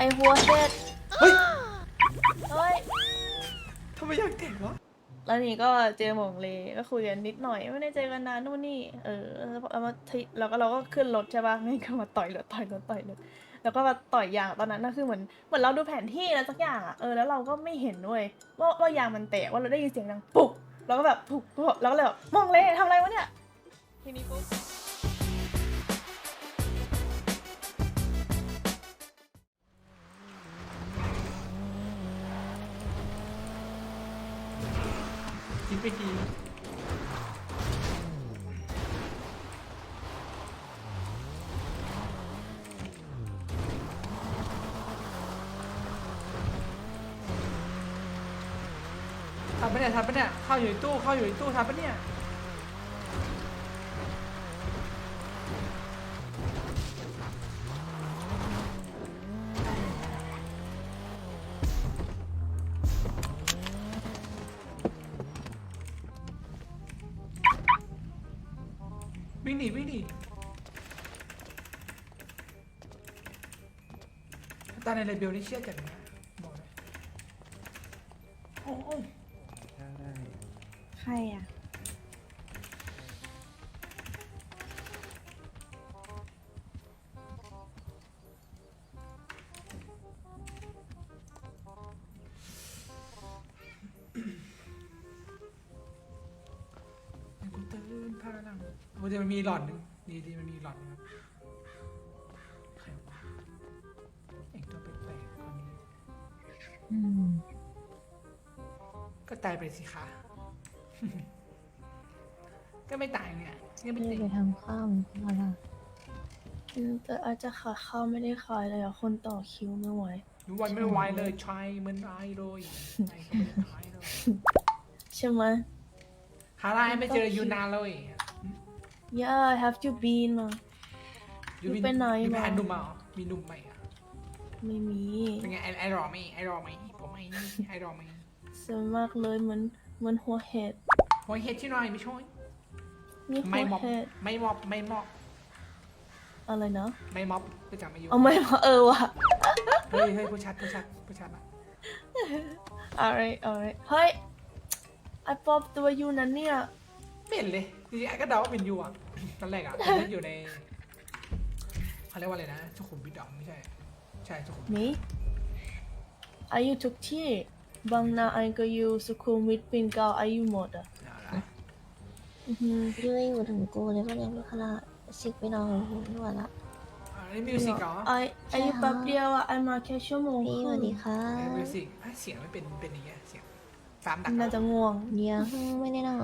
ไอหัวเช็ดเฮ้ยเฮ้ย ทำไมอยากแตกวะแล้วนี่ก็เจอหมงเลก็คุยกันนิดหน่อย ไม่ได้เจอกันนานนู่นนี่ เออแล้วมาที่แล้วก็เราก็ขึ้นรถใช่ปะนี่ก็มาต่อยรถต่อยรถต่อยรถแล้วก็มาต่อยยางตอนนั้นน่ะคือเหมือนเหมือนเราดูแผนที่แล้วสักอย่างอะเออแล้วเราก็ไม่เห็นด้วยว่าว่ายางมันแตกว่าเราได้ยินเสียงดังปุ๊กแล้วก็แบบปุ๊กปุ๊กแล้วก็เลยแบบมองเลยทำอะไรวะเนี่ยทีนี้ปุ๊บ คิดไปทีทำปะเนี่ยทำปะเนี่ยเข้าอยู่ในตู้เข้าอยู่ในตู้ทำปะเนี่ยาในเรเบลนี่เชื่อจัดนะบอกเลยโอ้โอ้ใครอะให้กูตื่นพาลังโอ้เดี๋ยวมันมีหลอดหนึง ก็ตายไปสิคะก็ไม่ตายไงก็ไม่ไม่ติดไปทำข้าวเพราะอะไรอืมแต่อาจจะขาดข้าวไม่ได้ขายเลยอะ คนต่อคิวไม่ไหว รู้วันไม่ไหวเลยชายมันอายเลยไอ้ก็ไม่ได้อายเลยใช่ไหม หาอะไรไม่เจอยูนานเลย Yeah have you been อะยูมีไปไหนยูไปมาหาหนุ่มมาเหรอมีหนุ่มไหมอะ ไม่มีเป็นไงไอ้ไอ้รอไหมไอ้รอไหมผมไอ้นี่ไอ้รอไหมส่วนมากเลยเหมือนเหมือนหัวเห็ดโอ้ยเฮ็ดที่หน่อยไม่ช่วยมีหัไม่วมอบเห็ดไม่มอบไม่มอบอะไรนะไม่มอบก็จะไม่อยู่เอาไม่มาเออว่ะ เฮ้ยเฮ้ยผู้ชัดผู้ชัดผู้ชัดอะ alright alright เฮ้ยไอป๊อปตัวยูนั้นเนี่ย ไม่เห็นเลยจริงๆไอ้ก็เดาว่าเป็นยูอะตอนแรกอะตอนนั้นอยู่ในเขาเรียกว่าอะไรนะสุขุมวิทดอกไม่ใช่ใช่สุขุมวิทนี่อายุทุกที่ บางนาไอก็อยู่สุขุมวิทปิ่นเกล้าอายุหมดอะเอาละอือหือยูได้อยู่ถึงกูเลยปะเนี่ยลูกค้าสิกไปนอนด้วยละอันนี้มิวสิกเหรอไออายุแป๊บเดียวอะไอมาแค่ชั่วโมงพี่คสรึ่วังสดีค่ะเอ้ยมิวสิกเอ้ยเสียงไม่เป็นเป็นอย่างเงี้ยเสียงสามดักน่าจะง่วง เดี๋ยวไม่ได้นอ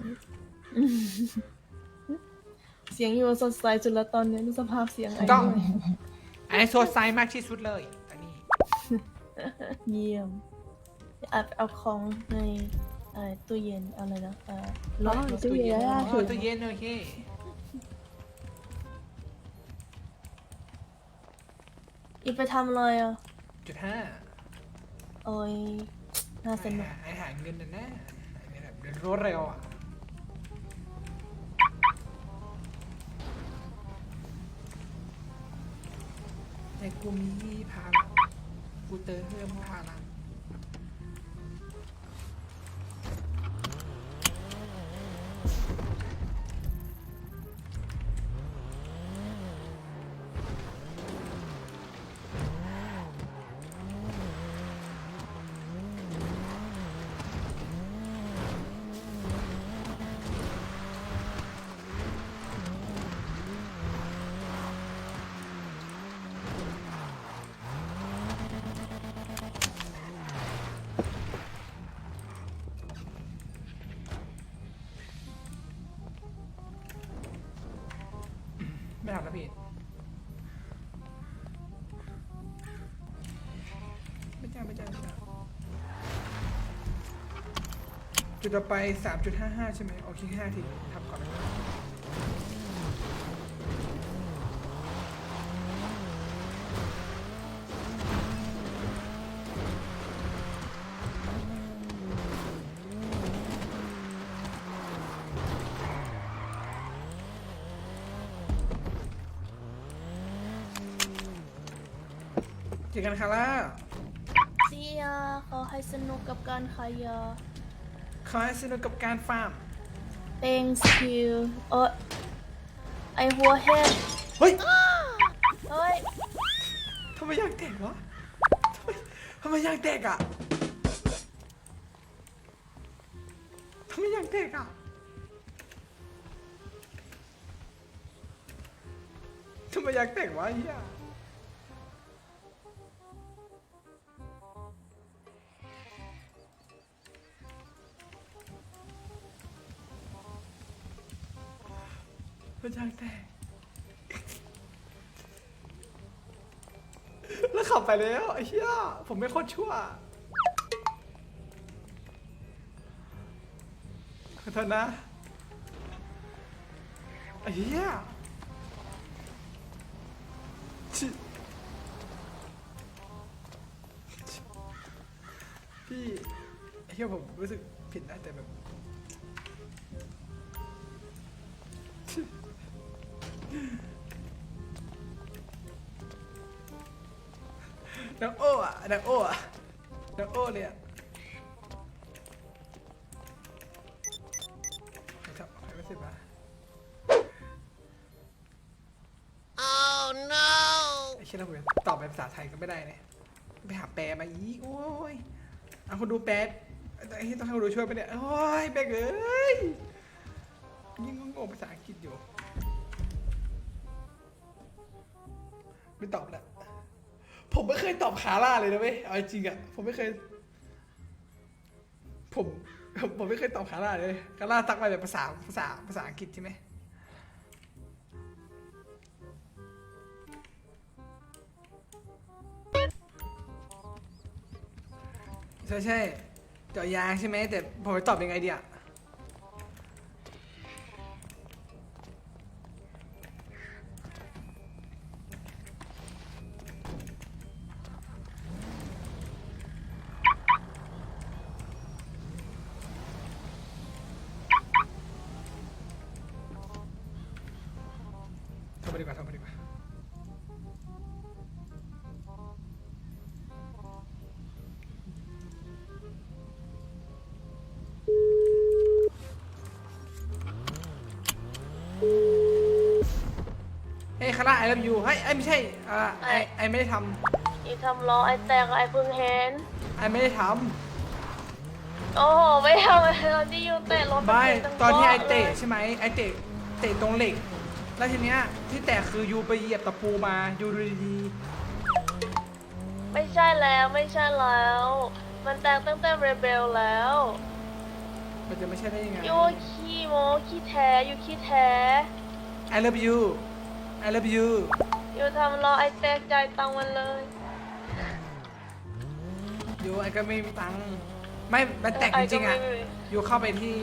นเสียงอยู่สดใสสุดแล้วตอนนี้ดูสภาพเสียงไอต้องด้วย ไอ้โซไซมากที่สุดเลยอันนี้เยี่ยมอัดเอาของในเอ่อตู้เย็นอะไรนะเอ่อรถรถตู้เย็นล่าอ๋สุอดตู้เย็นโอเคอีไปทำอะไรอะจุดห้าโอ้ยน่าสนุก ไอ้หาเงินน่ะนะไอ้แบบเดินรวดเร็วอะ ในกลุ่มีพลังกูเติมเพิ่มพลัง ไม่ทำแล้วพี่ ไม่จ้าไม่จ้าไม่จ้าจุดต่อไป 3.55 ใช่ไหมโอเค5ทีทำก่อน อกันคาร่าเสียขอให้สนุกกับการขายยา ขอให้สนุกกับการฟาร์ม thanks you เออไอหัวเห็ดเฮ้ยเฮ้ยทำไมอยากแตกวะทำไมทำไมอยากแตกอะทำไมอยากแตกอะทำไมอยากแตกวะไอ้เฮีย มันยากแตก แล้วขับไปแล้วไอ้เหี้ยผมไม่โคตรชั่วขอโทษนะไอ้เหี้ยชิชิพี่ไอ้เหี้ยผมรู้สึกผิดนะแต่แบบ นักโอ้อะนักโอ้อะนักโอ้เลยอะใครทำใครไม่สิบมา Oh no! ไอ้เชี่ยเราผมตอบเป็นภาษาไทยก็ไม่ได้เนี่ยไปหาแปลมาอีกโอ้ยเอาคนดูแปลไอ้ที่ต้องให้คนดูช่วยไปะเนี่ยโอ้ยแบกเอ้ยยิ่งงงๆภาษาอังกฤษอยู่ ไม่ตอบและ ผมไม่เคยตอบคาร่าเลยนะเว้ยเอาจริงอะผมไม่เคย ผม ผมไม่เคยตอบคาร่าเลยคาร่าตักมาแบบภาษาภาษาภาษาอังกฤษใช่ไหมใช่ใช่เจาะยางใช่ไหมแต่ผมจะตอบยังไงดีอะ คาร่าไอรับยูเฮ้ยไอยไม่ใช่อ่าไอไอไม่ได้ทอีทำล้อไอแตกไอเพิ่งเห็นำไอไม่ได้ทโอ้โห ไม่ทำอะไรตอนที่ยูเตะรถำไม่เสียงดังตอนที่ไอป๊ะเตะลยใช่ไหมไอเตะเตะตรงเหล็ก แล้วทีเนี้ยที่แตกคือยูไปเหยียบตะปูมายูดูดีไม่ใช่แล้วไม่ใช่แล้ว มันแตกตั้งแต่เรเบลแล้วๆมันจะไม่ใช่ได้ยังไงยูขี้โมขี้แท้ยูขี้แท้ I love you I love you ยูทำล้อไอแตกใจายตังค์มันเลยยูไอก็ไม่มีตังค์ไม่มันแตกจริงๆอะไก็ไม่มียูเข้าไปที่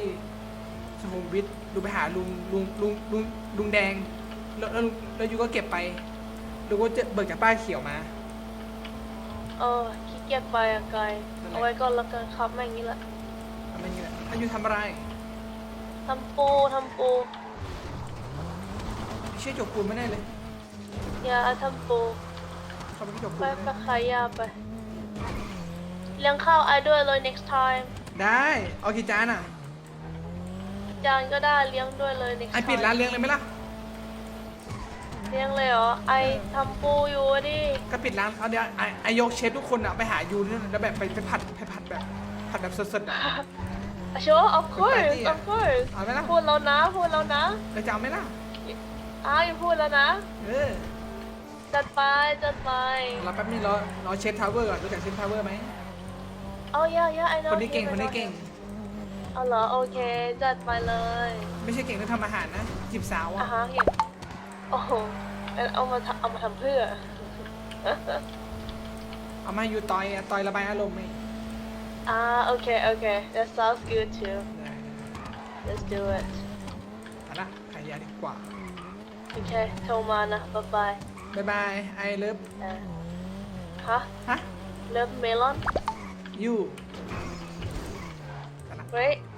สุขุมวิทดูไปหาลุงลุงลุงลุงลุงแดง แล้วแล้วลุงแล้วยูก็เก็บไปลุงก็จะเบิกจากป้ายเขียวมา เออขี้เกียจไปอะไกลนั่นแหละเอาไว้ก่อนละกันครับแม่งอย่างนี้แหละทำไมเนี่ยแล้วยูทำอะไรทำปูทำปูเชื่อจกปูนไม่ได้เลยอย่าทำปูเขาไม่ได้จกปูไปนไปขายยาไป เลี้ยงข้าวไอด้วยเลย next time ได้เอากี่จานอะจานก็ได้เลี้ยงด้วยเลย next ไอ time ปิดร้านเลี้ยงเลยไหมล่ะเลี้ยงเลยเหรอไอทำปูอยู่อะดิก็ปิดร้านเอาเดี๋ยวไอไอยกเชฟทุกคนอะไปหายูนี่แล้วแบบไปไปผัดไปผัดแบบผัดแบบสดๆอะชัว of course ปาร์ตี้อะ of course เอาไหมล่ะ พูดแล้วนะพูดแล้วนะเราจะเอาไหมล่ะ อ้าวอยู่พูดแล้วนะ เออจัดไปจัดไปรอแป๊บนึงรอรอเชฟทาวเวอร์ก่อนรู้จักเชฟทาวเวอร์ไหมเอาย่าย่าไอ know คนนี้เก่ง him, คน I นี้ know เก่ง him เอาเหรอโอเค จัดไปเลยไม่ใช่เก่งเรื่องทำอาหารนะจีบสาวอะอะฮะเห็นโอ้โหเอามาทำเอามาทำเพื่อ เอามายูตอยอะตอยระบายอารมณ์ไหมอ่าโอเคโอเค that sounds good too ได้ let's do it เอาละขายยาดีกว่า โอเคโทรมานะบ๊ายบายบ๊ายบายไอเลิฟอ่าฮะฮะเลิฟเมลอนยู great ให้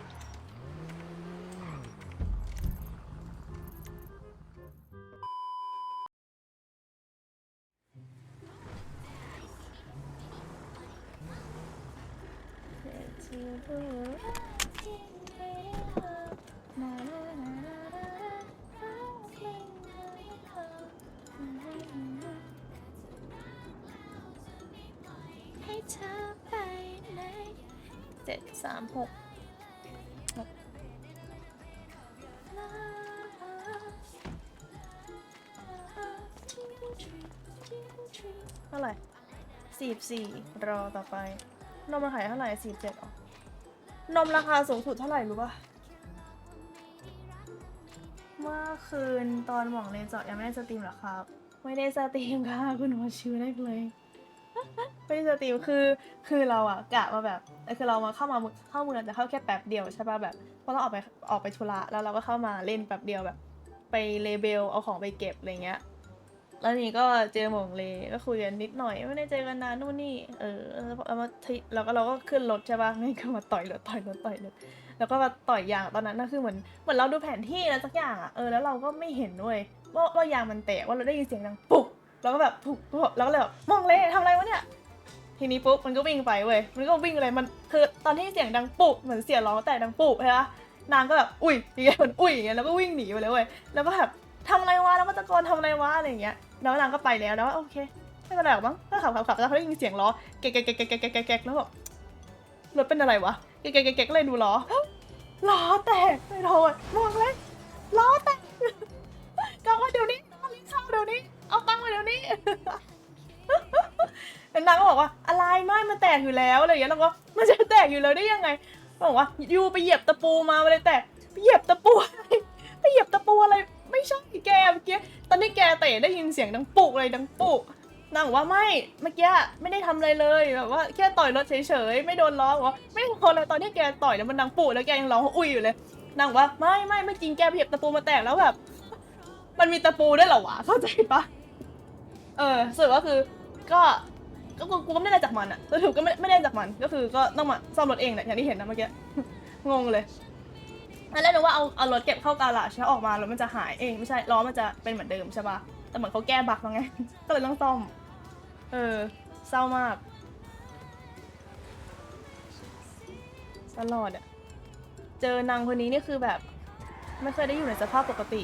เจ็ดสามหกเท่าไหร่สี่สี่รอต่อไป นมราคาเท่าไหร่สี่เจ็ดออนมราคาสูงสุดเท่าไหร่รู้ปะเมื่อคืนตอนหม่องเลนจาะยังไม่ได้สตรีมเหรอครับ ไม่ได้สตรีมค่ะ คุณหมอชื่อได้เลย ไม่สตรีมคือคือเราอะกะมาแบบคือเรามาเข้ามาเข้าเมืองแต่เข้าแค่แป๊บเดียวใช่ป่ะแบบเพราะเราออกไปออกไปธุระแล้วเราก็เข้ามาเล่นแป๊บเดียวแบบ ไปเลเบลเอาของไปเก็บอะไรเงี้ยแล้วนี่ก็เจอหมงเลก็คุยกันนิดหน่อยไม่ได้เจอกันนานนู่นนี่เออแล้วมาทีแล้วก็เราก็ขึ้นรถใช่ป่ะนี่ก็มาต่อยรถต่อยรถต่อยรถแล้วก็มาต่อยยางตอนนั้นน่ะคือเหมือนเหมือนเราดูแผนที่แล้วสักอย่างอะเออแล้วเราก็ไม่เห็นด้วยว่าว่ายางมันแตกว่าเราได้ยินเสียงดังปุ๊บเราก็แบบปุ๊บปุ๊บแล้วก็เลยแบบมองเลทำอะไรวะเนี่ย ทีนี้ปุ๊บมันก็วิ่งไปเว้ย มันก็วิ่งอะไรมันคือตอนที่เสียงดังปุ๊บเหมือนเสียงร้องแต่ดังปุ๊บใช่ปะนางก็แบบอุ้ยอย่างเงี้ยมันอุ้ยอย่างเงี้ยแล้วก็วิ่งหนีไปเลยเว้ย แล้วก็แบบทำไรวะ แล้วก็ตะโกนทำไรวะอะไรเงี้ย แล้วนางก็ไปแล้วแล้วโอเคไม่เป็นไรหรอกมั้งก็ขับขับขับแล้วเขาได้ยินเสียงล้อแกะแกะแกะแกะแกะแกะแล้วแบบรถเป็นอะไรวะแกะแกะแกะกก็เลยดูล้อล้อแตกไม่โทษมองเลยล้อแตกก็ว่าเดี๋ยวนี้ต้องรีบเข้าเดี๋ยวนี้ เอาตังค์มาเดี๋ยวนี้ แล้วนางก็บอกว่าอะไรไม่มันแตกอยู่แล้วอะไรอย่างเงี้ยแล้วก็มันจะแตกอยู่แล้วได้ยังไงบอกว่ายูไปเหยียบตะปูมาเลยแตกไปเหยียบตะปูอะไรไปเหยียบตะปูอะไรไม่ใช่แกเมื่อกี้ตอนที่แกเตะได้ยินเสียงดังปุกเลยดังปุกนางบอกว่าไม่เมื่อกี้ไม่ได้ทำอะไรเลยแบบว่าแค่ต่อยรถเฉยๆไม่โดนล้อบอกว่าไม่โดนเลยตอนที่แกต่อยแล้วมันดังปุกแล้วแกยังร้องอุ้ยอยู่เลยนางบอกว่าไม่ไม่ไม่จริงแกไปเหยียบตะปูมาแตกแล้วแบบ มันมีตะปูด้วยเหรอวะเข้าใจปะเออสรุดก็คือก็ ก็กูกูก็ไม่ได้จากมันอะสรุปก็ไม่ไม่ได้จากมัน ก็คือก็ต้องมาซ่อมรถเองแหละอย่างที่เห็นนะเมื่อกี้ งงเลยอันแรกนึกว่าเอาเอารถเก็บเข้ากาลาดใช่ออกมารถมันจะหายเองไม่ใช่ล้อมันจะเป็นเหมือนเดิมใช่ปะแต่เหมือนเขาแก้บั๊กแล้วไง ก็เลยต้องซ่อม เออเศร้ามากตลอดอะเจอนางคนนี้นี่คือแบบ ไม่เคยได้อยู่ในสภาพปกติ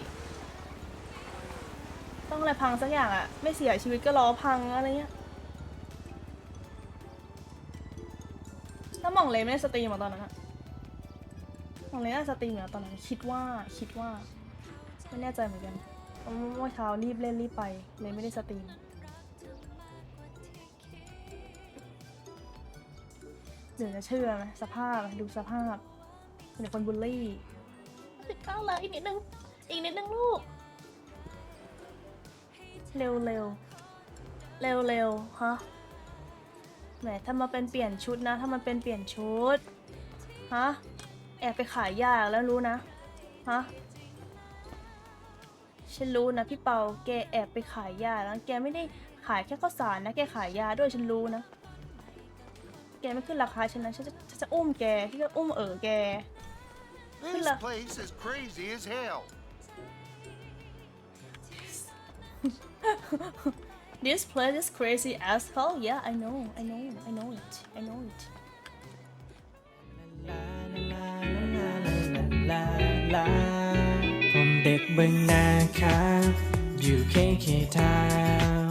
ต้องอะไรพังสักอย่างอะไม่เสียชีวิตก็ล้อพังอะไรเงี้ย ถ้าหมองเลไม่ได้สตรีมเหรอตอนนั้นอะหมองเลน่าจะสตรีมเหรอตอนนั้นคิดว่าคิดว่าไม่แน่ใจเหมือนกันเพราะเมื่อเช้ารีบเล่นรีบไปเลยไม่ได้สตรีม เดี๋ยวจะเชื่อไหมสภาพดูสภาพเป็นคนบูลลี่สิบเก้าเลยอีกนิดนึงอีกนิดนึงลูก เร็วเร็วเร็วเร็วฮะ แหมถ้ามาเป็นเปลี่ยนชุดนะ ถ้ามันเป็นเปลี่ยนชุด ฮะ แอบไปขายยาแล้วรู้นะ ฮะ ฉันรู้นะพี่เปา แกแอบไปขายยาแล้ว แกไม่ได้ขายแค่ข้าวสารนะ แกขายยาด้วยฉันรู้นะ แกไม่ขึ้นราคาฉันนะฉันจะฉันจะอุ้มแกที่จะอุ้มเอ๋อแก This Hello. place is crazy as hell. This place is crazy as hell yeah I know I know I know it I know it ผมเด็กเบึงนาครับอยู่เคเคทาว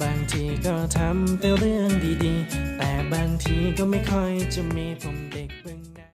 บางทีก็ทำแต่เรื่องดีๆ แต่บางทีก็ไม่ค่อยจะมีผมเด็กเบึงนา